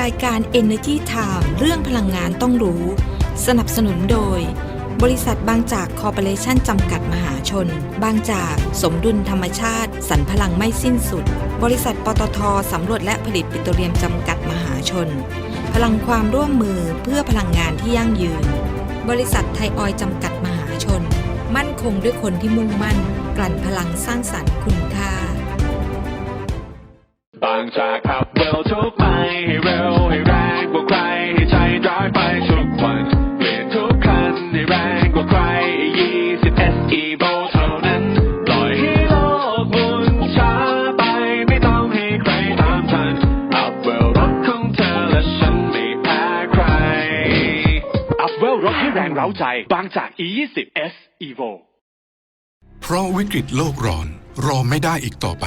รายการ Energy Time เรื่องพลังงานต้องรู้ สนับสนุนโดย บริษัทบางจากคอร์ปอเรชั่นจำกัดมหาชน บางจากสมดุลธรรมชาติ สรรพลังไม่สิ้นสุด บริษัทปตทสำรวจและผลิตปิโตรเลียมจำกัดมหาชน พลังความร่วมมือเพื่อพลังงานที่ยั่งยืน บริษัทไทยออยจำกัดมหาชน มั่นคงด้วยคนที่มุ่งมั่น กลั่นพลังสร้างสรรค์คุณาบางจากขับเร็วทุกไปให้เร็วให้แรงกว่าใครให้ใจร้ายไปทุกวันเปลี่ยนทุกคันให้แรงกว่าใคร20 SE v o เท่านั้นปล่อยให้โลกหมุนช้าไปไม่ต้องให้ใครตามทันอัพเวลรถของเธอและฉันไม่แพ้ใครอัพเวลรถให้แรงเร้าใจบางจาก E20 S Evo เพราะวิกฤตโลกร้อนรอไม่ได้อีกต่อไป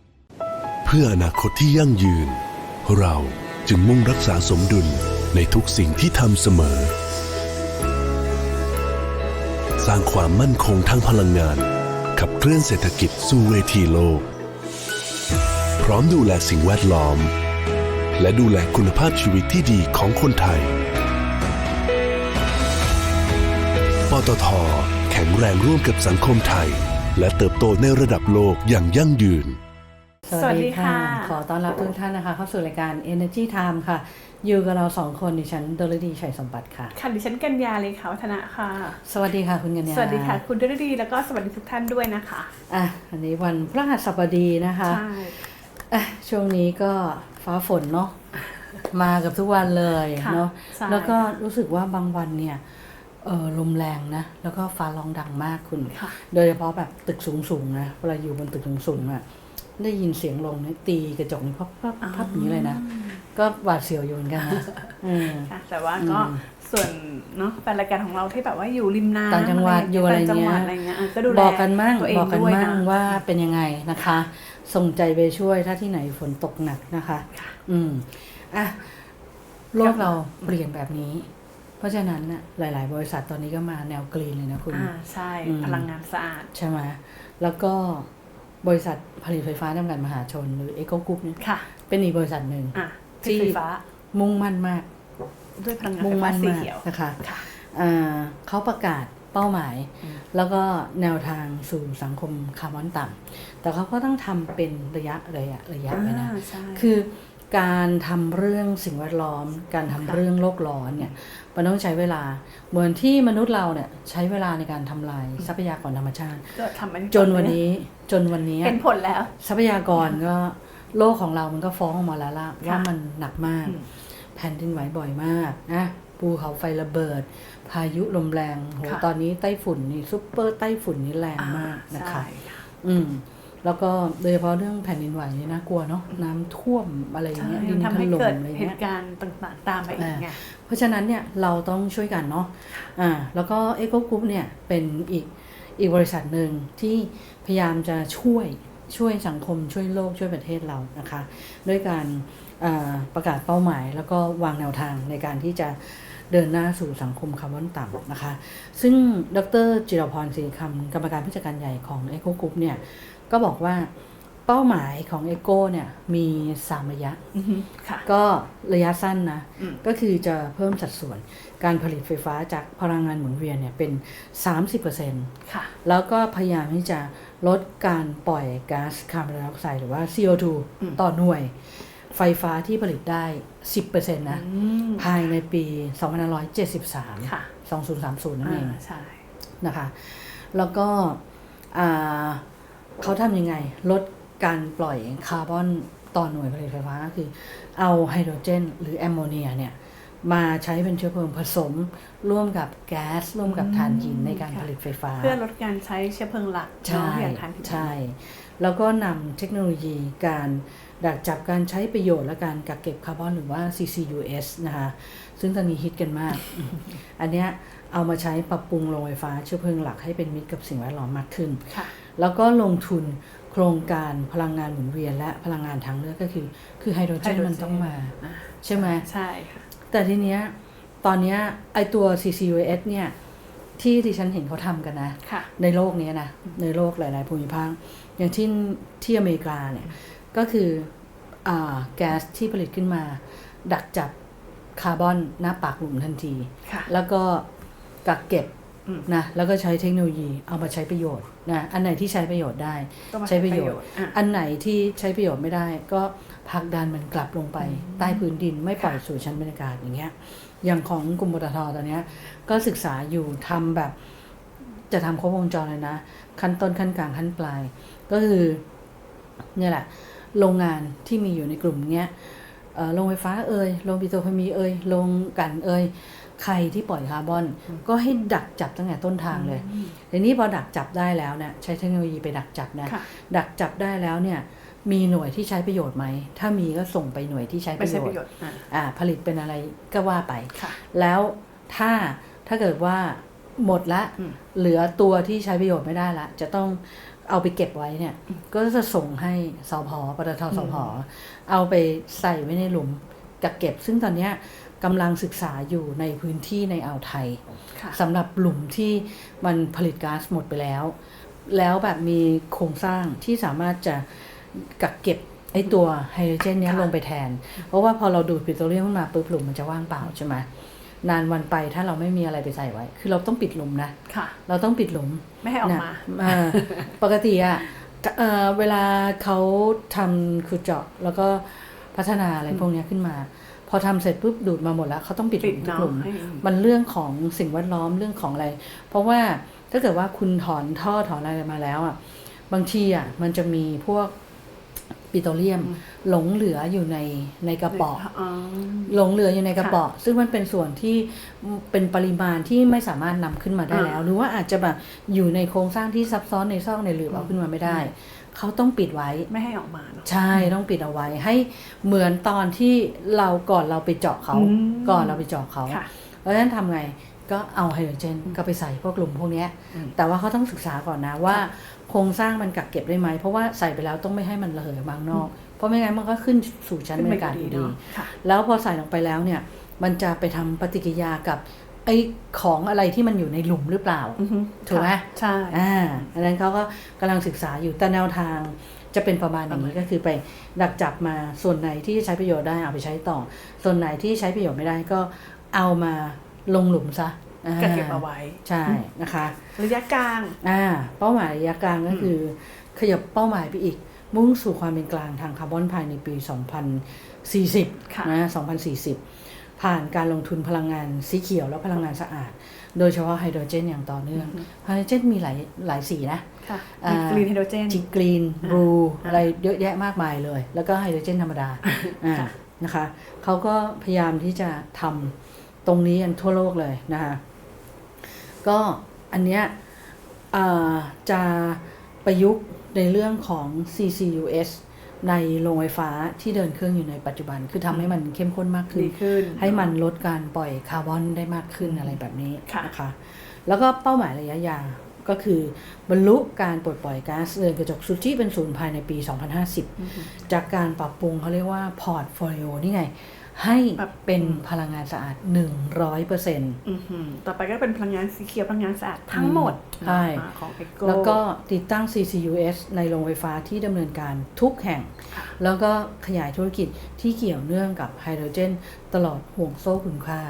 พื่ออนาคตที่ยั่งยืน เราจึงมุ่งรักษาสมดุลในทุกสิ่งที่ทำเสมอ สร้างความมั่นคงทางพลังงาน ขับเคลื่อนเศรษฐกิจสู่เวทีโลก พร้อมดูแลสิ่งแวดล้อม และดูแลคุณภาพชีวิตที่ดีของคนไทย ปตท แข็งแรงร่วมกับสังคมไทย และเติบโตในระดับโลกอย่างยั่งยืน สวัสดีค่ะ ขอต้อนรับทุกท่านนะคะ เข้าสู่รายการ Energy Time ค่ะ อยู่กับเราสองคนดิฉันดลดีชัยสมบัติค่ะ ค่ะดิฉันกัญญาเลยค่ะวัฒนะค่ะ สวัสดีค่ะคุณกัญญา สวัสดีค่ะ คุณดรดีแล้วก็สวัสดีทุกท่านด้วยนะคะ อะอันนี้วันพฤหัสบดีนะคะ ใช่อะช่วงนี้ก็ฟ้าฝนเนาะ มากับทุกวันเลยค่ะเนาะใช่แล้วก็รู้สึกว่าบางวันเนี่ยเออลมแรงนะ แล้วก็ฟ้าร้องดังมากคุณค่ะโดยเฉพาะแบบตึกสูงๆนะเวลาอยู่บนตึกสูงๆอะ ได้ยินเสียงลมเนี่ยตีกระจกนี่พับพับพับอย่างนี้เลยนะ ก็หวาดเสียวอยู่เหมือนกันนะอืมค่ะแต่ว่าก็อืมส่วนเนาะแฟนรายการของเราที่แบบว่าอยู่ริมน้ำต่างจังหวัดอยู่อะไรต่างจังหวัดเงี้ยอะไรเงี้ยอะก็ดูแลบอกกันมั่งตัวเองบอกกันด้วยมั่งนะว่าเป็นยังไงนะคะ ส่งใจไปช่วยถ้าที่ไหนฝนตกหนักนะคะ อืมอะโลกเราเปลี่ยนแบบนี้ เพราะฉะนั้นน่ะหลาย ๆ บริษัทตอนนี้ก็มาแนวกรีนเลยนะคุณอ่าใช่อืมพลังงานสะอาดใช่ไหมแล้วก็ บริษัทผลิตไฟฟ้าจำกัดมหาชน หรือเอ o ก r ุ u p เนี่ยค่ะเป็นอีกบริษัทหนึ่งอะที่ที่ไฟฟ้ามุ่งมั่นมาก ด้วยพลังงานไฟมุ่งฟ้ามั่นสีมากเขียว นะคะค่ะ อ่าเขาประกาศเป้าหมายแล้วก็แนวทางสู่สังคมคาร์บอนต่ำแต่เขาก็ต้องทำเป็นระยะระยะระยะไปนะ อ่าใช่ คือ การทำเรื่องสิ่งแวดล้อม การทำค่ะเรื่องโลกร้อนเนี่ยมันต้องใช้เวลา เหมือนที่มนุษย์เราเนี่ยใช้เวลาในการทำลายทรัพยากรธรรมชาติก็ทำอัจนวันนี้จนวันนี้เห็นผลแล้ว ทรัพยากรก็โลกของเรามันก็ฟ้องออกมาแล้วล่ะว่ามันหนักมากอืมแผ่นดินไหวบ่อยมากนะภูเขาไฟระเบิด พายุลมแรงโหค่ะตอนนี้ไต้ฝุ่นนี่ซุปเปอร์ไต้ฝุ่นนี่แรงมากนะคะใช่ค่ะอืม แล้วก็โดยเฉพาะเรื่องแผ่นดินไหวนี่น่ากลัวเนาะน้ำท่วมอะไรอย่างใช่เงี้ยดินทำถให้ล่มเกิดอะไรเหเงี้ยตุการณ์ต่างๆตามมาอีกไงเพราะฉะนั้นเนี่ยเราต้องช่วยกันเนาะอ่าแล้วก็เอ o ก r ุ u p เนี่ยเป็นอีกอีกบริษัทหนึ่งที่พยายามจะช่วยช่วยสังคมช่วยโลกช่วยประเทศเรานะคะ ด้วยการอ่าประกาศเป้าหมาย แล้วก็วางแนวทางในการที่จะเดินหน้าสู่สังคมคาร์บอนต่ำนะคะ ซึ่งดรจิรพรศรีคำกรรมการผู้จัดการใหญ่ของเอ o ก r ุ u p เนี่ย ก็บอกว่าเป้าหมายของเอโก้เนี่ยมีสามระยะอือฮึค่ะก็ระยะสั้นนะอืมก็คือจะเพิ่มสัดส่วนการผลิตไฟฟ้าจากพลังงานหมุนเวียนเนี่ยเป็น 30%ค่ะ แล้วก็พยายามที่จะลดการปล่อยก๊าซคาร์บอนไดออกไซด์หรือว่า CO2 อืมต่อหน่วยไฟฟ้าที่ผลิตได้ 10%นะอืมภายในปี 2573ค่ะ2030 นั่นเองอ่าใช่นะคะ แล้วก็อ่า เขาทำยังไง ลดการปล่อยคาร์บอนต่อหน่วยผลิตไฟฟ้าก็คือ เอาไฮโดรเจน หรือแอมโมเนียเนี่ยมาใช้เป็นเชื้อเพลิงผสม ร่วมกับแก๊ส ร่วมกับถ่านหินในการค่ะผลิตไฟฟ้า เพื่อลดการใช้เชื้อเพลิงหลักใช่เนาะอย่างทานหินใช่ แล้วก็นำเทคโนโลยีการดักจับการใช้ประโยชน์และการกักเก็บคาร์บอนหรือว่า CCUS นะคะซึ่งตอนนี้ฮิตกันมาก อันเนี้ยเอามาใช้ปรับปรุงโรงไฟฟ้าเชื้อเพลิงหลักให้เป็นมิตรกับสิ่งแวดล้อมมากขึ้นค่ะ แล้วก็ลงทุนโครงการพลังงานหมุนเวียนและพลังงานทางเลือกก็คือ คือไฮโดรเจนไฮโดรเจนมันต้องมาอ่าใช่ไหมใช่ค่ะแต่ทีเนี้ยตอนเนี้ยไอตัว CCUS เนี่ยที่ที่ฉันเห็นเขาทำกันนะค่ะในโลกเนี้ยนะ ในโลกหลาย ๆ ภูมิภาคอย่างที่ที่อเมริกาเนี่ย ก็คืออ่าแก๊สที่ผลิตขึ้นมา ดักจับคาร์บอนหน้าปากหลุมทันทีค่ะแล้วก็กักเก็บอืม นะแล้วก็ใช้เทคโนโลยีเอามาใช้ประโยชน์นะอันไหนที่ใช้ประโยชน์ได้ก็มาใช้ประโยชน์อะอันไหนที่ใช้ประโยชน์ไม่ได้ ก็ผลักดันมันกลับลงไป ใต้พื้นดินไม่ปล่อยสู่ชั้นบรรยากาศอย่างเงี้ยอย่างของกลุ่มปตทตอนเนี้ยก็ศึกษาอยู่ทำแบบ จะทำครบวงจรเลยนะ ขั้นต้นขั้นกลางขั้นปลาย ก็คือเนี่ยแหละโรงงานที่มีอยู่ในกลุ่มเนี้ยเอ่อโรงไฟฟ้าเอ่ยโรงปิโตรเคมีเอ่ยโรงกลันเอ่ย ใครที่ปล่อยคาร์บอน ก็ให้ดักจับตั้งแต่ต้นทางเลยทีนี้พอดักจับได้แล้วเนี่ยใช้เทคโนโลยีไปดักจับนะค่ะดักจับได้แล้วเนี่ยมีหน่วยที่ใช้ประโยชน์ไหม ถ้ามีก็ส่งไปหน่วยที่ใช้ปไม่ระโยใช่ชประโยน์ชน์อะอ่าผลิตเป็นอะไรก็ว่าไปค่ะแล้วถ้าถ้าเกิดว่าหมดละอืมเหลือตัวที่ใช้ประโยชน์ไม่ได้ละ จะต้องเอาไปเก็บไว้เนี่ย ก็จะส่งให้สพปตทสพเอาไปใส่ไว้ในหลุมกักเก็บ ซึ่งตอนเนี้ย กำลังศึกษาอยู่ในพื้นที่ในอ่าวไทยค่ะสำหรับหลุมที่มันผลิตก๊าซหมดไปแล้ว แล้วแบบมีโครงสร้างที่สามารถจะกักเก็บไอตัวไฮโดรเจนเนี้ยค่ะลงไปแทน เพราะว่าพอเราดูดปิโตรเลียมขึ้นมาปุ๊บหลุมมันจะว่างเปล่าใช่ไหมนานวันไปถ้าเราไม่มีอะไรไปใส่ไว้ คือเราต้องปิดหลุมนะค่ะ เราต้องปิดหลุมไม่ให้ออกมานะเอ่อปกติอะเอ่อเวลาเขาทำขุดเจาะแล้วก็พัฒนาอะไรพวกเนี้ยขึ้นมา พอทำเสร็จปุ๊บดูดมาหมดแล้วเขาต้องปิดหปิลุดมทุกเนาะหลุมให้มันเรื่องของสิ่งแวดล้อมเรื่องของอะไร เพราะว่าถ้าเกิดว่าคุณถอนท่อถอนอะไรมาแล้วอะบางทีอะมันจะมีพวกปิโตรเลียมหลงเหลืออยู่ในในกระป๋องอ๋อหลงเหลืออยู่ในกระเป๋อซึ่งมันเป็นส่วนที่เป็นปริมาณที่ไม่สามารถนำขึ้นมาได้แล้วอ่าหรือว่าอาจจะแบบอยู่ในโครงสร้างที่ซับซ้อนในซอกในหลืบเอาขึ้นมาไม่ได้ เขาต้องปิดไว้ไม่ให้ออกมาเนาะใช่ต้องปิดเอาไว้ให้เหมือนตอนที่เราก่อนเราไปเจาะเขาอืมก่อนเราไปเจาะเขาค่ะเพราะฉะนั้นทำไงก็เอาไฮโดรเจนก็ไปใส่พวกกลุ่มพวกเนี้ยอืมแต่ว่าเขาต้องศึกษาก่อนนะว่าโครงสร้างมันกักเก็บได้ไหม เพราะว่าใส่ไปแล้วต้องไม่ให้มันระเหยออกมาข้างนอก เพราะไม่งั้นมันก็ขึ้นสู่ชั้นบรรยากาศอยู่ดีเนาะค่ะแล้วพอใส่ลงไปแล้วเนี่ย มันจะไปทำปฏิกิริยากับ ไอ้ของอะไรที่มันอยู่ในหลุมหรือเปล่าอือฮึถูกไหมค่ะใช่อ่าอันนั้นเขาก็กำลังศึกษาอยู่แต่แนวทางจะเป็นประมาณอย่างนี้ก็คือไปดักจับมาส่วนไหนที่ใช้ประโยชน์ได้เอาไปใช้ต่อ ส่วนไหนที่ใช้ประโยชน์ไม่ได้ก็เอามาลงหลุมซะอ่ากักเก็บเอาไว้ใช่นะคะ ระยะกลางอ่าเป้าหมายระยะกลางก็คือ ขยับเป้าหมายไปอีก มุ่งสู่ความเป็นกลางทางคาร์บอนภายในปี 2040 ค่ะนะ2040 ผ่านการลงทุนพลังงานสีเขียวและพลังงานสะอาด โดยเฉพาะไฮโดรเจนอย่างต่อเนื่องไฮโดรเจนมีหลายหลายสีนะค่ะอ่ากรีนไฮโดรเจนจิกรีนอ่าบลูอ่าอะไรเยอะแยะมากมายเลย แล้วก็ไฮโดรเจนธรรมดาอ่าค่ะนะคะเขาก็พยายามที่จะทำตรงนี้กันทั่วโลกเลยนะคะก็อันเนี้ยอ่าจะประยุกต์ในเรื่องของ CCUS ในโรงไฟฟ้าที่เดินเครื่องอยู่ในปัจจุบัน คือทำให้มันเข้มข้นมากขึ้นดีขึ้น ให้มันลดการปล่อยคาร์บอนได้มากขึ้นอะไรแบบนี้ค่ะนะคะแล้วก็เป้าหมายระยะยาวก็คือบรรลุการปลดปล่อยก๊าซเรือนกระจกสุทธิเป็นศูนย์ภายในปี 2050 จากการปรับปรุงเขาเรียกว่าพอร์ตโฟลิโอนี่ไง ให้ปรับเป็นพลังงานสะอาด 100%เปอร์เซ็นต์อือหือต่อไปก็เป็นพลังงานสีเขียวพลังงานสะอาดทั้งหมดใช่อ่าของเอโกแล้วก็ติดตั้ง CCUS ในโรงไฟฟ้าที่ดำเนินการทุกแห่งค่ะแล้วก็ขยายธุรกิจที่เกี่ยวเนื่องกับไฮโดรเจน ตลอดห่วงโซ่คุณค่า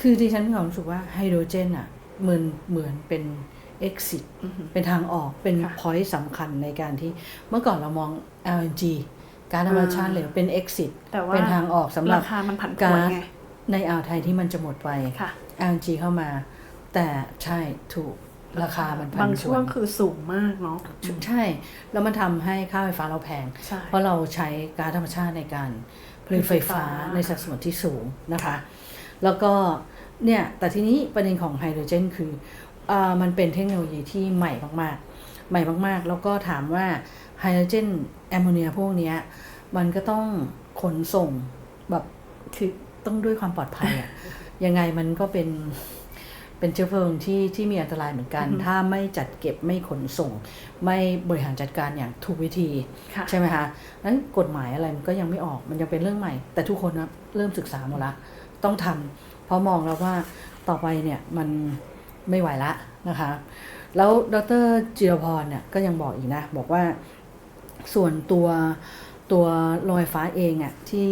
คือดิฉันมีความรู้สึกว่าไฮโดรเจนอะเหมือนเหมือนเป็น exit อือหือเป็นทางออกเป็นค่ะ point สำคัญในการที่เมื่อก่อนเรามอง LNG การธรรมชาติเหลวเป็น exit แต่ว่าเป็นทางออกสำหรับราคามันผันผวนก๊าซไงในอ่าวไทยที่มันจะหมดไปค่ะ LNG เข้ามา แต่ใช่ถูกราคามันพันบางผช่ววงนคือสูงมากเนาะใช่ แล้วมันทำให้ค่าไฟฟ้าเราแพงใช่เพราะเราใช้ก๊าซธรรมชาติในการผลิตไฟฟ้าไฟฟ้าในสัดส่วนที่สูงนะคะ แล้วก็เนี่ยแต่ทีนี้ประเด็นของไฮโดรเจนคืออามันเป็นเทคโนโลยีที่ใหม่มากๆ ใหม่มากๆ แล้วก็ถามว่า ไฮโดรเจนแอมโมเนียพวกเนี้ยมันก็ต้องขนส่งแบบคือต้องด้วยความปลอดภัยอะยังไงมันก็เป็นเป็นเชื้อเพลิงที่ที่มีอันตรายเหมือนกันอือฮึถ้าไม่จัดเก็บไม่ขนส่ง ไม่บริหารจัดการอย่างถูกวิธีค่ะใช่ไหมคะนั้นกฎหมายอะไรมันก็ยังไม่ออกมันยังเป็นเรื่องใหม่ แต่ทุกคนนะเริ่มศึกษาหมดละต้องทำเพราะมองแล้วว่าต่อไปเนี่ยมันไม่ไหวละนะคะ แล้วดรจิรพรเนี่ยก็ยังบอกอีกนะ บอกว่า ส่วนตัวตัวโรงไฟฟ้าเองอะ่ะที่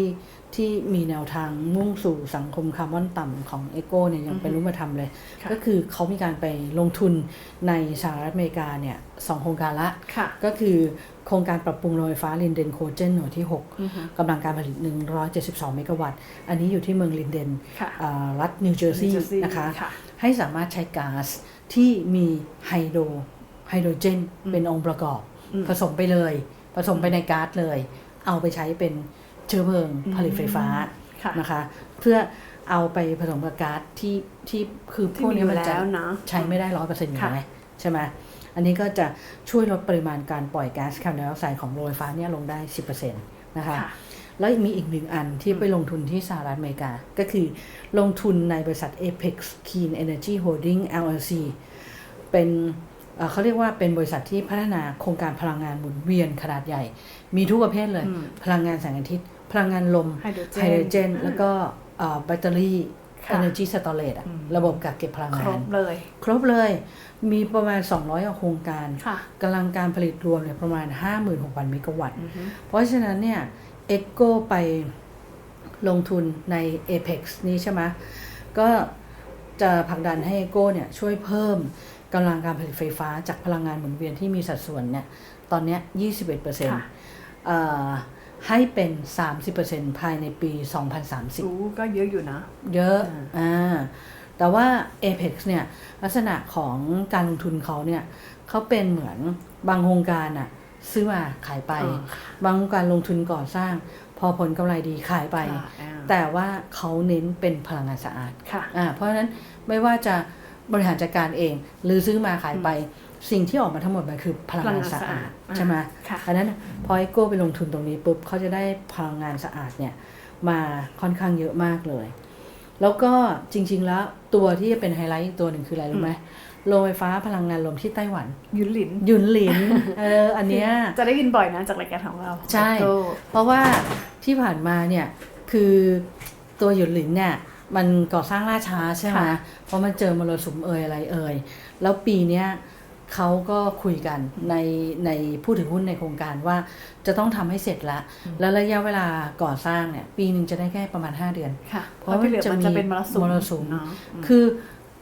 ที่มีแนวทางมุ่งสู่สังคมคาร์บอนต่ำของเอโกเนี่ยยังเป็นรูปธรรมเลยค่ะก็คือเขามีการไปลงทุนในสหรัฐอเมริกาเนี่ยสองโครงการละค่ะก็คือโครงการปรับปรุงโรงไฟฟ้าลินเดนโคเจนหน่วยที่อือฮึ6กำลังการผลิต 172 เมกะวัตต์ อันนี้อยู่ที่เมืองลินเดนค่ะอ่ารัฐนิวเจอร์ซี New ย์ Jersey นะคะค่ะให้สามารถใช้ก๊าซที่มีไฮโดรไฮโดรเจนอืมเป็นองค์ประกอบอืมผสมไปเลย ผสมไปในก๊าซเลย เอาไปใช้เป็นเชื้อเพลิงอืมผลิตไฟฟ้าค่ะนะคะ เพื่อเอาไปผสมกับก๊าซที่ที่คือพที่วกมีนี้อยู่มันจะแล้วนะใช้ไม่ได้ร้อยเปอร์เซ็นต์อยู่ค่ะแล้วไงใช่ไหมอันนี้ก็จะช่วยลดปริมาณการปล่อยก๊าซคาร์บอนไดออกไซด์ของโรงไฟฟ้าเนี่ยลงได้10%นะคะค่ะแล้วมีอีกหนึ่งอันที่ไปลงทุนที่สหรัฐอเมริกา ก็คือลงทุนในบริษัท Apex Clean Energy Holding LLC เป็น เอ่อเขาเรียกว่าเป็นบริษัทที่พัฒนาโครงการพลังงานหมุนเวียนขนาดใหญ่ มีทุกประเภทเลยอืมพลังงานแสงอาทิตย์ พลังงานลมไฮโดรเจนไฮโดรเจนแล้วก็เอ่อแบตเตอรี่ค่ะ Energy Storage อะอืมระบบกักเก็บพลังคงารนบเลย ครบเลย มีประมาณ 200กว่าโครงการค่ะกำลังการผลิตรวมเนี่ยประมาณ 56,000 เมกะวัตต์อือฮึเพราะฉะนั้นเนี่ยเอ็กโกไปลงทุนใน Apex นี้ใช่ไหมก็จะผลักดันให้เอโกเนี่ยช่วยเพิ่ม กำลังการผลิตไฟฟ้าจากพลังงานหมุนเวียนที่มีสัดส่วนเนี่ยตอนเนี้ย21%เค่ะอ่อให้เป็น 30%ภายในปี 2030รู้ก็เยอะอยู่นะ เยอะอ่าอ่า แต่ว่า Apex เนี่ยลักษณะของการลงทุนเขาเนี่ยเขาเป็นเหมือนบางโครงการอะซื้อมาขายไปอ่าบางโครงการลงทุนก่อสร้าง พอผลกำไรดีขายไปค่ะอ่าแต่ว่าเขาเน้นเป็นพลังงานสะอาด ค่ะ อ่า เพราะฉะนั้นไม่ว่าจะ บริหารจัดการเอง หรือซื้อมาขายไป สิ่งที่ออกมาทั้งหมดมันคือพลังงานสะอาดพลังงานสะอาดใช่ไหมค่ะอันนั้นพอไอโก้ไปลงทุนตรงนี้ปุ๊บเขาจะได้พลังงานสะอาดเนี่ยมาค่อนข้างเยอะมากเลย แล้วก็จริง ๆ แล้วตัวที่จะเป็นไฮไลท์อีกตัวหนึ่งคืออะไรรู้ไหมโรงไฟฟ้าพลังงานลมที่ไต้หวัน ยุนหลิน ยุนหลิน เออ อันเนี้ย จะได้ยินบ่อยนะจากรายการของเรา ใช่โอ้เพราะว่าที่ผ่านมาเนี่ย คือตัวหยุนหลินเนี่ย มันก่อสร้างล่าช้าใช่ไหมเพราะมันเจอมรสุมเอ่ยอะไรเอ่ยแล้วปีเนี้ยเขาก็คุยกันในในผู้ถือหุ้นในโครงการว่าจะต้องทำให้เสร็จละ แล้วระยะเวลาก่อสร้างเนี่ย ปีหนึ่งจะได้แค่ประมาณ 5 เดือนค่ะเพเพราะราะที่เหลือมันจะมันจะมีเป็นมรสุมมรสุมเนาะอืมคือ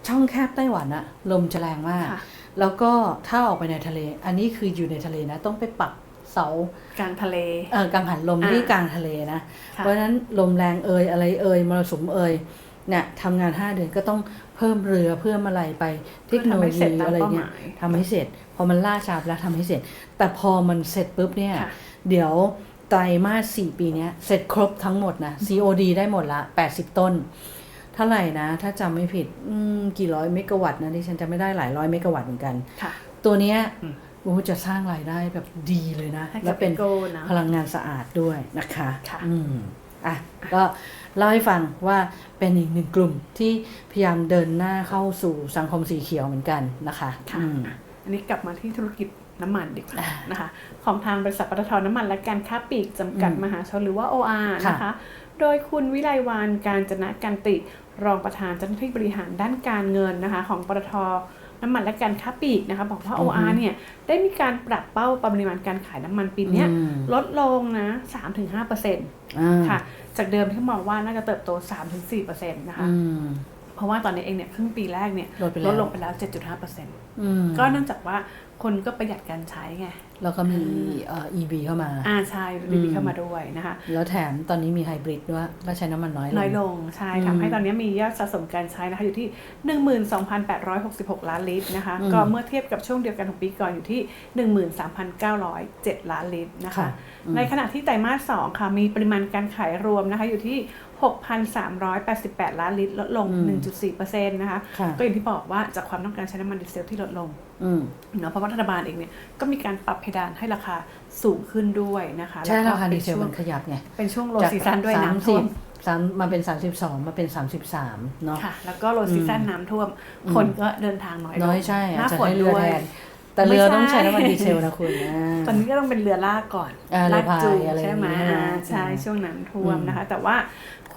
ช่องแคบไต้หวันอะลมจะแรงมากค่ะแล้วก็ถ้าออกไปในทะเล อันนี้คืออยู่ในทะเลนะ ต้องไปปัก เสากลางทะเลเอ่อกังหันลมอ่าที่กลางทะเลนะค่ะเพราะฉะนั้นลมแรงเอ่ยอะไรเอ่ยมรสุมเอ่ยเนี่ยทำงาน 5 เดือนก็ต้องเพิ่มเรือเพิ่มอะไรไปเทคโนโลยีอะไรเงี้ยทำให้เสร็จ พอมันล่าช้าไปแล้วทำให้เสร็จ แต่พอมันเสร็จปุ๊บเนี่ยค่ะเดี๋ยวไตรมาสสี่ปีเนี้ยเสร็จครบทั้งหมดนะ COD ได้หมดละ 80 ต้น เท่าไหร่นะ ถ้าจำไม่ผิดอืมกี่ร้อยเมกะวัตต์นะที่ฉันจะไม่ได้หลายร้อยเมกะวัตต์เหมือนกันค่ะตัวเนี้ยอืม โอ้จะสร้างรายได้แบบดีเลยนะให้และกับเป็นโก้นะพลังงานสะอาดด้วยนะคะค่ะอืมอะก็เล่าให้ฟังว่าเป็นอีกหนึ่งกลุ่มที่พยายามเดินหน้าเข้าสู่สังคมสีเขียวเหมือนกันนะคะค่ะอืม อันนี้กลับมาที่ธุรกิจน้ำมันดีกว่านะคะ ของทางบริษัทปตทน้ำมันและการค้าปลีกจำกัดอืมมหาชนหรือว่า OR ค่ะ นะคะ โดยคุณวิไลวานการจนะกันติ รองประธานเจ้าหน้าที่บริหารด้านการเงินนะคะ ของปตท น้ำมันและการค้าปลีกนะคะบอกว่าอือฮึ OR เนี่ยได้มีการปรับเป้าปริมาณการขายน้ำมันปีเนี้ยอืมลดลงนะ 3-5%เอ่าค่ะ จากเดิมที่มองว่าน่าจะเติบโต 3-4%นะคะอืมเพราะว่าตอนนี้เองเนี่ยครึ่งปีแรกเนี่ยลดไปแล้วลดลงไปแล้ว 7.5%อืมก็เนื่องจากว่า คนก็ประหยัดการใช้ไง แล้วก็มีเอ่อ EV เข้ามา อ่าใช่ดีอืบีมเข้ามาด้วยนะคะ แล้วแถมตอนนี้มีไฮบริดด้วยก็ใช้น้ำมันน้อยลง น้อยลง ใช่อืมทำให้ตอนนี้มียอดสะสมการใช้นะคะ อยู่ที่ 12,866 ล้านลิตรนะคะอืมก็เมื่อเทียบกับช่วงเดียวกันของปีก่อนอยู่ที่ 13,907 ล้านลิตรนะคะค่ะอืมในขณะที่ไตรมาส2ค่ะ มีปริมาณการขายรวมนะคะอยู่ที่ 6,388 ล้านลิตร ลดลง 1.4%นะคะค่ะก็อย่างที่บอกว่าจากความต้องการใช้น้ำมันดีเซลที่ลดลงอืมเนาะเพราะว่ารัฐบาลเองเนี่ยก็มีการปรับเพดานให้ราคาสูงขึ้นด้วยนะคะใช่แล้วราก็คาป็ดีเซลช่วมังนขยับไง เป็นช่วงโลซีซันด้วยน้ำสิท่วบมสามมาเป็น 32 มาเป็น 33เนาะค่ะ แล้วก็โลซีซันน้ำท่วม คนก็เดินทางน้อยลงน้อยใช่หอาน้าจจะฝนให้เรือด้วยแทนแต่เรือไม่ใช่ต้องใช้น้ำมันดีเซลนะคุณอ่าตอนนี้ก็ต้องเป็นเรือลากก่อนอ่าเรือพายจูงอะไรใช่ไหมอย่างเงี้ยอ่าใช่อืมช่วงน้ำท่วมอืมนะคะ แต่ว่า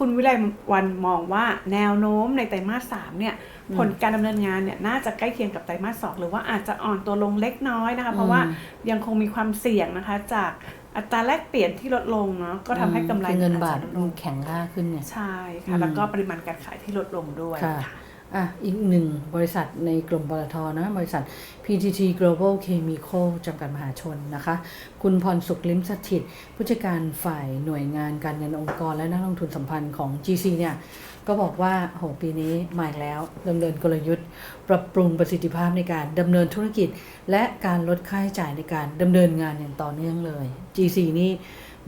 คุณวิไลวันมองว่าแนวโน้มในไตรมาสสามเนี่ยผลการดำเนินงานเนี่ยน่าจะใกล้เคียงกับไตรมาสสองหรือว่าอาจจะอ่อนตัวลงเล็กน้อยนะคะ เพราะว่ายังคงมีความเสี่ยงนะคะ จากอัตราแลกเปลี่ยนที่ลดลงเนาะก็ทำให้กำไรคือเงินบาทอจจะลดลมันงแข็งค่าขึ้นไงใช่อืค่ะมแล้วก็ปริมาณการขายที่ลดลงด้วยค่ะค่ะ อะอีกหนึ่งบริษัทในกลุ่มปตทนะบริษัท PTT Global Chemical จำกัดมหาชนนะคะ คุณพรสุขลิ้มสถิต ผู้จัดการฝ่ายหน่วยงานการเงินองค์กรและนักลงทุนสัมพันธ์ของ GC เนี่ยก็บอกว่าโหปีนี้มาอีกแล้วดำเนินกลยุทธ์ ปรับปรุงประสิทธิภาพในการดำเนินธุรกิจ และการลดค่าใช้จ่ายในการดำเนินงานอย่างต่อเนื่องเลย GC นี่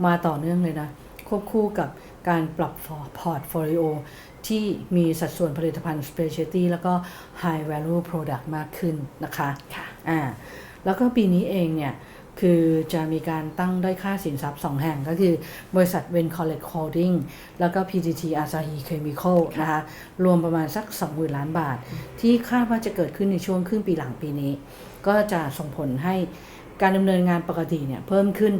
มาต่อเนื่องเลยนะควบคู่กับการปรับพอร์ตโฟลิโอ ที่มีสัดส่วนผลิตภัณฑ์ specialty แล้วก็ high value product มากขึ้นนะคะค่ะอ่าแล้วก็ปีนี้เองเนี่ยคือจะมีการตั้งด้อยค่าสินทรัพย์ 2 แห่งก็คือบริษัท Ven Collect Holding แล้วก็ PTT Asahi Chemical นะคะรวมประมาณสัก 20,000 ล้านบาท ที่คาดว่าจะเกิดขึ้นในช่วงครึ่งปีหลังปีนี้ ก็จะส่งผลให้การดำเนินงานปกติเนี่ยเพิ่มขึ้น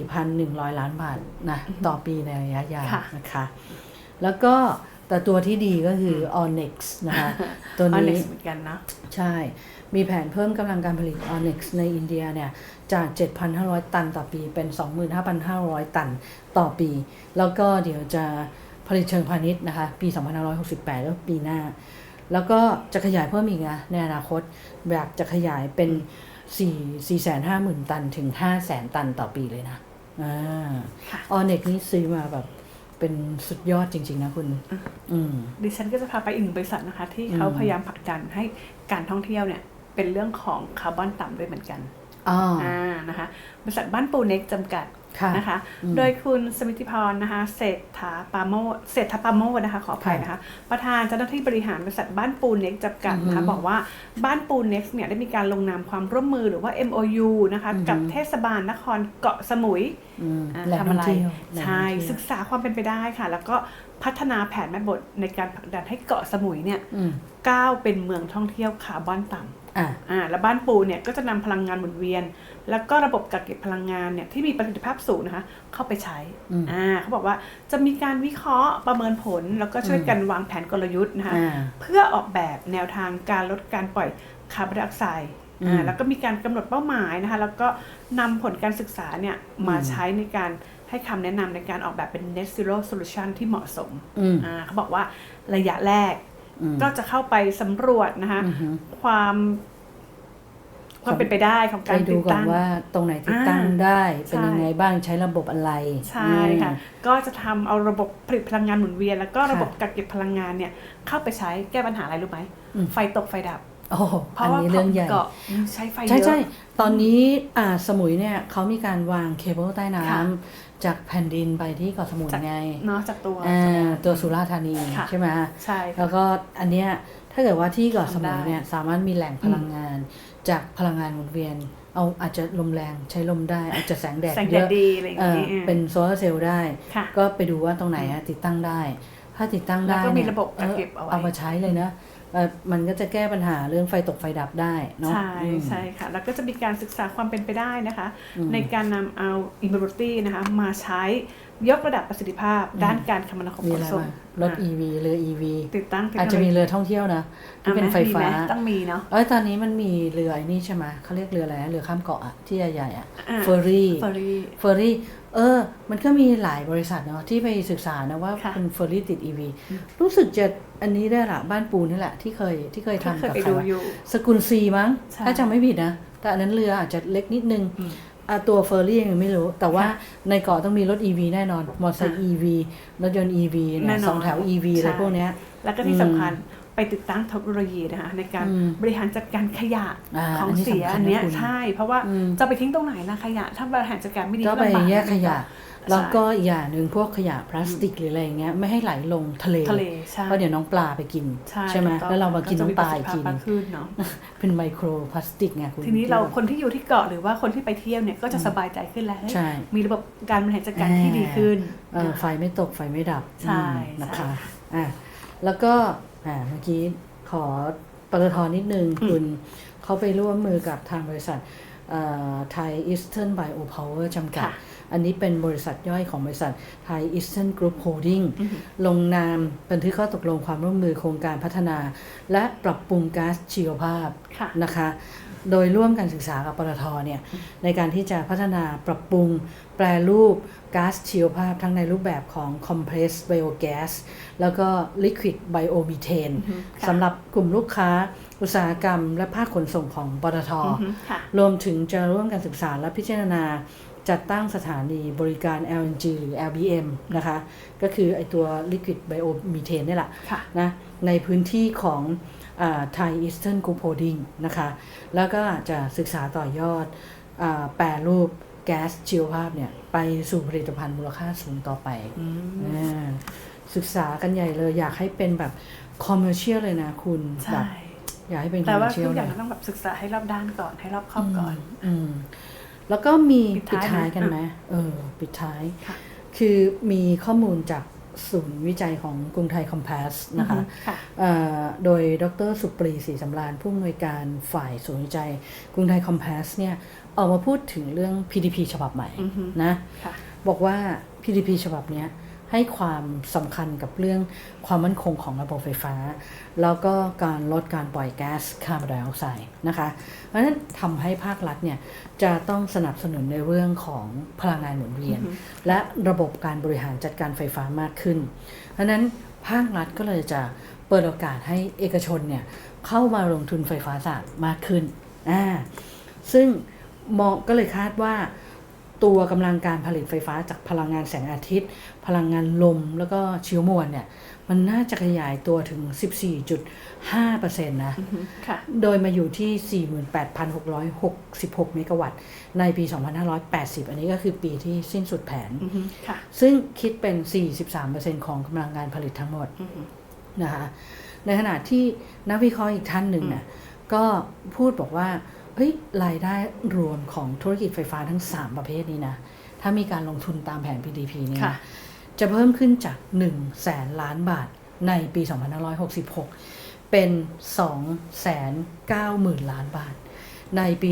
4,100 ล้านบาทนะต่อปีในระยะยาวค่ะนะคะ แล้วก็ แต่ตัวที่ดีก็คือ Onyx นะคะตัวอันนี้นี้เหมือนกันเนาะใช่ มีแผนเพิ่มกำลังการผลิต Onyx ในอินเดียเนี่ย จาก 7,500 ตันต่อปีเป็น 25,500 ตันต่อปี แล้วก็เดี๋ยวจะผลิตเชิงพาณิชย์นะคะ ปี 2568 แล้วปีหน้า แล้วก็จะขยายเพิ่มอีกนะในอนาคตอยากจะขยายเป็น 4 450,000 ตันถึง 500,000 ตันต่อปีเลยนะอ่าค่ะ Onyx นี่ซื้อมาแบบ เป็นสุดยอดจริง ๆ นะคุณอืมดิฉันก็จะพาไปอีกหนึ่งบริษัทนะคะ ที่เขาอืมพยายามผลักดันให้การท่องเที่ยวเนี่ย เป็นเรื่องของคาร์บอนต่ำด้วยเหมือนกันอ๋ออ่านะคะบริษัทบ้านปูเน็กจำกัดค่ะ นะคะอืมโดยคุณสมิติพรนะคะเศรษฐาปาโมดเศรษฐาปาโมดนะคะขออภัยค่ะนะคะ ประธานเจ้าหน้าที่บริหารบริษัทบ้านปูเน็กจำกัดนะคะอือฮึบอกว่าบ้านปูเน็กเนี่ยได้มีการลงนามความร่วมมือหรือว่า MOU นะคะอือฮึกับเทศบาลนครเกาะสมุยอืมอ่าแหล่งทำท่ออะงไรเที่ยวแหล่งใช่ท่องเที่ยวศึกษาความเป็นไปได้ค่ะ แล้วก็พัฒนาแผนแม่บทในการผลักดันให้เกาะสมุยเนี่ยอืมก้าวเป็นเมืองท่องเที่ยวคาร์บอนต่ำ อะอ่าและบ้านปูเนี่ยก็จะนำพลังงานหมุนเวียน แล้วก็ระบบกักเก็บพลังงานเนี่ยที่มีประสิทธิภาพสูงนะคะเข้าไปใช้อืมอ่าเขาบอกว่าจะมีการวิเคราะห์ประเมินผล แล้วก็ช่วยกันวางแผนกลยุทธ์นะคะอ่าเพื่อออกแบบแนวทางการลดการปล่อยคาร์บอนไดออกไซด์อืมอ่าแล้วก็มีการกำหนดเป้าหมายนะคะแล้วก็นำผลการศึกษาเนี่ยมาอืมใช้ในการให้คำแนะนำในการออกแบบเป็น net zero solution ที่เหมาะสมอืมอ่าเขาบอกว่าระยะแรกอืม ก็จะเข้าไปสำรวจนะคะอือฮึความความเป็นไปได้ของไปการดูติดก่อนตั้งว่าตรงไหนติดตั้งอ่าได้ เป็นใช่ยังไงบ้างใช้ระบบอะไร ใช่ค่ะ ก็จะทำเอาระบบผลิตพลังงานหมุนเวียน แล้วก็ค่ะระบบกักเก็บพลังงานเนี่ย เข้าไปใช้แก้ปัญหาอะไรรู้ไหมอืมไฟตกไฟดับโอ้โหเพอัราะนว่านี้เรื่องใหญ่เกาะใช้ไฟเยใช่อะใช่ตอนนี้อ่าสมุยเนี่ยเขามีการวางเคเบิลใต้น้ค่ะำ จากแผ่นดินไปที่เกาะสมุยจากไงเนาะจากตัวอ่าตัวสุราษฎร์ธานีค่ะใช่ไหมใช่ค่ะแล้วก็อันเนี้ยถ้าเกิดว่าที่เกาะสมุยทำได้เนี่ยสามารถมีแหล่งพลังงาน จากพลังงานหมุนเวียน เอาอาจจะลมแรงใช้ลมได้ อาจจะแสงแดดแสงเยแดดอะดีอะไรอย่างเออนี้เป็นโซลาร์เซลล์ได้ค่ะก็ไปดูว่าตรงไหนอะติดตั้งได้ ถ้าติดตั้งได้แล้วก็มีเนี่ยระบบกักเก็บเอาไว้เอามาใช้เลยนะเออ มันก็จะแก้ปัญหาเรื่องไฟตกไฟดับได้เนาะใช่อืมใช่ค่ะ แล้วก็จะมีการศึกษาความเป็นไปได้นะคะอืมในการนำเอา e m o b i l i t y นะคะมาใช้ยกระดับประสิทธิภาพด้านการคมนาคมมีขอะนไรส่งบ้างรถอะ EV เรือ EV ติดตั้งเทคโนโลยีอาจจะมีเรือท่องเที่ยวนะที่เป็นไฟฟ้ามีหมต้องมีเนาะเอ้ยตอนนี้มันมีเรือไอ้นี่ใช่ไหมเขาเรียกเรืออะไรนะเรือข้ามเกาะอะที่ใหญ่ๆอะอ่าเฟอร์รี่เฟอร์รี่ เฟอร์รี่เออ มันก็มีหลายบริษัทเนาะที่ไปศึกษานะว่าค่ะเป็นเฟอร์รี่ติด EV รู้สึกจะอันนี้ได้ละบ้านปูนี่แหละที่เคยที่เคยที่ทำเคยกับไปใครดูวะอยู่ สกุลซีมั้ง ใช่ถ้าจำไม่ผิดนะ แต่อันนั้นเรืออาจจะเล็กนิดนึงอืมอะตัวเฟอร์รี่ยังไม่รู้ แต่ว่าค่ะในเกาะต้องมีรถ EV แน่นอน มอเตอร์ไซค์ค่ะ EV รถยนต์ EV แน่เนี่ยนอนสองแถว EV อะไรใช่ พวกเนี้ย แล้วก็ที่สำคัญ ไปติดตั้งเทคโนโลยีนะคะในการอืมบริหารจัดการขยะอ่าของอันนี้เสียสำคัญนะอันเนี้ยคุณใช่ เพราะว่าอืมจะไปทิ้งตรงไหนนะขยะ ถ้าบริหารจัดการไม่ดีก็ไปลำบาแยกขยะใช่แล้วก็อีกอย่างหนึ่งพวกขยะพลาสติกหรืออะไรอย่างเงี้ยไม่ให้ไหลลงทะเลทะเลใช่เพราะเดี๋ยวน้องปลาไปกิน ใช่ไหมถูกต้องแล้วเรามากินน้องปลาอีกจะทีมีประสิทธิภาพมากขึ้นเนาะเป็นไมโครพลาสติกไงคุณทีนี้เราคนที่อยู่ที่เกาะหรือว่าคนที่ไปเที่ยวเนี่ยก็จะสบายใจขึ้นแล้วเฮ้ยใช่มีระบบการบริหารจัดการที่ดีขึ้นเออไฟไม่ตกไฟไม่ดับใช่อืมนะคะใช่อะแล้วก็ อ่าเมื่อกี้ขอปตทนิดนึงคุณเขาไปร่วมมือกับทางบริษัท ไทยอีสเทิร์นไบโอพาวเวอร์จำกัดค่ะอันนี้เป็นบริษัทย่อยของบริษัทไทยอีสเทิร์นกรุ๊ปโฮลดิ้งลงนามบันทึกข้อตกลงความร่วมมือโครงการพัฒนา และปรับปรุงก๊าซชีวภาพค่ะนะคะโดยร่วมกันศึกษากับปตทเนี่ยในการที่จะพัฒนาปรับปรุงแปรรูปก๊าซชีวภาพทั้งในรูปแบบของ compressed biogas แล้วก็ liquid biomethane ค่ะสำหรับกลุ่มลูกค้า อุตสาหกรรม และภาคขนส่งของปตทอือฮึค่ะรวมถึงจะร่วมกันศึกษาและพิจารณาจัดตั้งสถานีบริการ LNG หรือ LBM นะคะ ก็คือไอตัว liquid biomethane นี่แหละค่ะนะในพื้นที่ของไทยอีสเทิร์นกรุ๊ปโฮดิ้งนะคะ แล้วก็จะศึกษาต่อยอดอาแปรรูปแก๊สชีวภาพเนี่ย ไปสู่ผลิตภัณฑ์มูลค่าสูงต่อไปอ่าศึกษากันใหญ่เลยอยากให้เป็นแบบคอมเมอร์เชียลเลยนะคุณแบใช่บ อยากให้เป็นคอแต่มเมอว่าร์เชียทุลกอย่างเลก็ยต้องแบบศึกษาให้รอบด้านก่อนให้รอบคอบก่อน อืมแล้วก็มีปิปิดดท้ายท้ายกันไหมไหมเออ ปิดท้ายค่ะคือมีข้อมูลจากศูนย์วิจัยของกรุงไทยคอมเพสนะคะอือฮึค่ะเอ่อโดยดรสุปรีศรีสำราญผู้อำนวยการฝ่ายศูนย์วิจัยกรุงไทยคอมเพสเนี่ยออกมาพูดถึงเรื่อง PDP ฉบับใหม่อือฮึนะค่ะบอกว่า PDP ฉบับเนี้ย ให้ความสำคัญกับเรื่องความมั่นคงของระบบไฟฟ้า แล้วก็การลดการปล่อยแก๊สคาร์บอนไดออกไซด์นะคะเพราะฉะนั้นทำให้ภาครัฐเนี่ยจะต้องสนับสนุนในเรื่องของพลังงานหมุนเวียน และระบบการบริหารจัดการไฟฟ้ามากขึ้น เพราะฉะนั้นภาครัฐก็เลยจะเปิดโอกาสให้เอกชนเนี่ยเข้ามาลงทุนไฟฟ้าสะอาดมากขึ้นอ่าซึ่งมองก็เลยคาดว่า ตัวกำลังการผลิตไฟฟ้าจากพลังงานแสงอาทิตย์ พลังงานลม แล้วก็ชีวมวลเนี่ยมันน่าจะขยายตัวถึง 14.5%นะค่ะโดยมาอยู่ที่ 48,666 เมกะวัตต์ ในปี 2580 อันนี้ก็คือปีที่สิ้นสุดแผนอือฮึค่ะซึ่งคิดเป็น 43%ของกำลังการผลิตทั้งหมดอือฮึนะคะ ในขณะที่นักวิเคราะห์อีกท่านหนึ่งเนี่ยก็พูดบอกว่า เฮ้ยรายได้รวมของธุรกิจไฟฟ้าทั้ง 3 ประเภทนี้นะ ถ้ามีการลงทุนตามแผน PDP นี้ค่ะนะจะเพิ่มขึ้นจาก1แสนล้านบาทในปี 2566 เป็น 2 แสน9หมื่นล้านบาท ในปี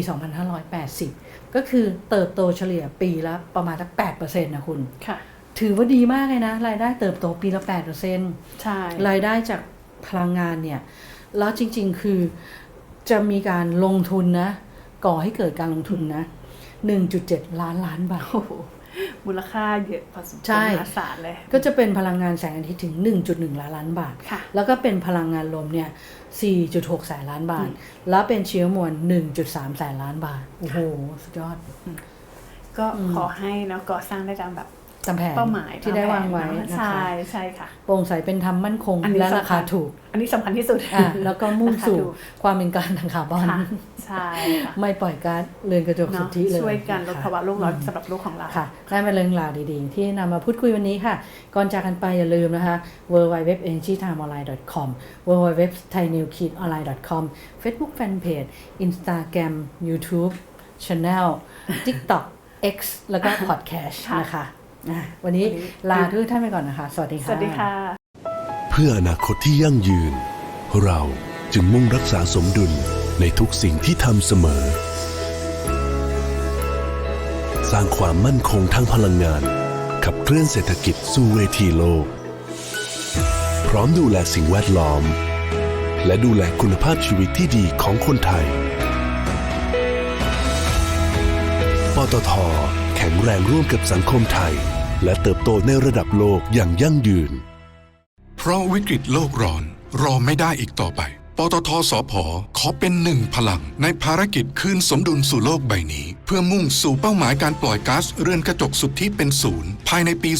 2580 ก็คือเติบโตเฉลี่ยปีละประมาณสัก8%นะคุณค่ะถือว่าดีมากเลยนะ รายได้เติบโตปีละ8%ใช่ รายได้จากพลังงานเนี่ย แล้วจริง ๆ คือ จะมีการลงทุนนะ ก่อให้เกิดการลงทุนนะ1.7 ล้านล้านบาทโอ้โหมูลค่าเยอะพอสมควรใช่มหาศาลเลย ก็จะเป็นพลังงานแสงอาทิตย์ถึง 1.1 ล้านล้านบาทค่ะแล้วก็เป็นพลังงานลมเนี่ย 4.6 แสนล้านบาท แล้วเป็นเชื้อมวล 1.3 แสนล้านบาท โอ้โห สุดยอด ก็ขอให้เนาะก่อสร้างได้ตามแบบ ตามแผนเป้าหมายที่ได้วางไว้ตมแผนะใช่คะใช่ค่ะโปร่งใสเป็นธรรมมั่นคงอันนี้และราสำคัคาญถูก อันนี้สำคัญที่สุดอะแล้วก็มุ่งสู่ราคาถูกความเป็นกลางทางคาร์บอนค่ะใช่ค่ะไม่ปล่อยก๊าซเรือนกระจกสุทเนาะธิเลยช่วยกันลดค่ะภาวะโลกร้อนอืมสำหรับโลกของเราค่ะได้เป็นเรื่องราวดีๆ ที่นำมาพูดคุยวันนี้ค่ะ ก่อนจากกันไปอย่าลืมนะคะ w w w e n g y t i m e o n l i n e c o m w w w t h a i n e w k i d o n l i n e c o m Facebook Fanpage Instagram YouTube Channel TikTok X แล้วก็ Podcast ค่ะนะคะอะ วันนี้วันนี้ลาทุกท่านไปก่อนนะคะ สวัสดีสค่ะวัสดีค่ะ เพื่ออนาคตที่ยั่งยืน เราจึงมุ่งรักษาสมดุลในทุกสิ่งที่ทำเสมอ สร้างความมั่นคงทางพลังงาน ขับเคลื่อนเศรษฐกิจสู่เวทีโลก พร้อมดูแลสิ่งแวดล้อม และดูแลคุณภาพชีวิตที่ดีของคนไทย ปตทแข็งแรงร่วมกับสังคมไทย และเติบโตในระดับโลกอย่างยั่งยืน เพราะวิกฤตโลกร้อน รอไม่ได้อีกต่อไป ปตทสพขอเป็นหนึ่งพลัง ในภารกิจคืนสมดุลสู่โลกใบนี้ เพื่อมุ่งสู่เป้าหมายการปล่อยก๊าซเรือนกระจกสุทธิเป็นศูนย์ภายในปี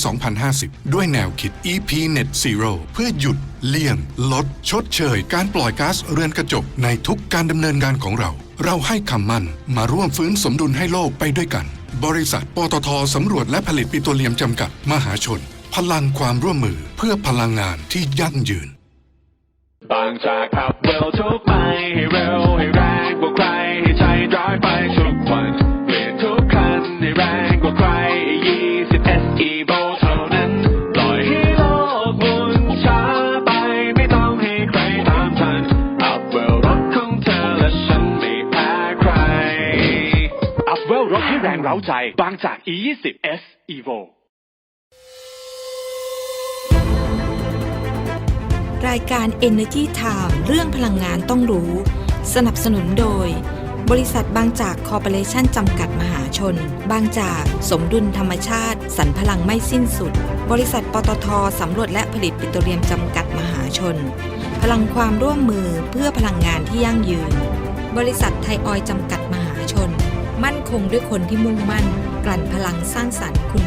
2050 ด้วยแนวคิด EP Net Zero เพื่อหยุดเลี่ยง ลด ชดเชย การปล่อยก๊าซเรือนกระจกในทุกการดำเนินงานของเรา เราให้คำมั่นมาร่วมฟื้นสมดุลให้โลกไปด้วยกัน บริษัทปตทสำรวจและผลิตปิโตรเลียมจำกัดมหาชน พลังความร่วมมือเพื่อพลังงานที่ยั่งยืนบางจากขับเร็วทุกไปให้เร็ว ร้าใจบางจาก E20 S Evo รายการ Energy Time เรื่องพลังงานต้องรู้ สนับสนุนโดย บริษัทบางจากคอร์ปอเรชั่นจำกัดมหาชน บางจากสมดุลธรรมชาติ สรรพลังไม่สิ้นสุด บริษัทปตทสำรวจและผลิตปิโตรเลียมจำกัดมหาชน พลังความร่วมมือเพื่อพลังงานที่ยั่งยืน บริษัทไทยออยจำกัดมหาชน มั่นคงด้วยคนที่มุ่งมั่น กลั่นพลังสร้างสรรค์คุณ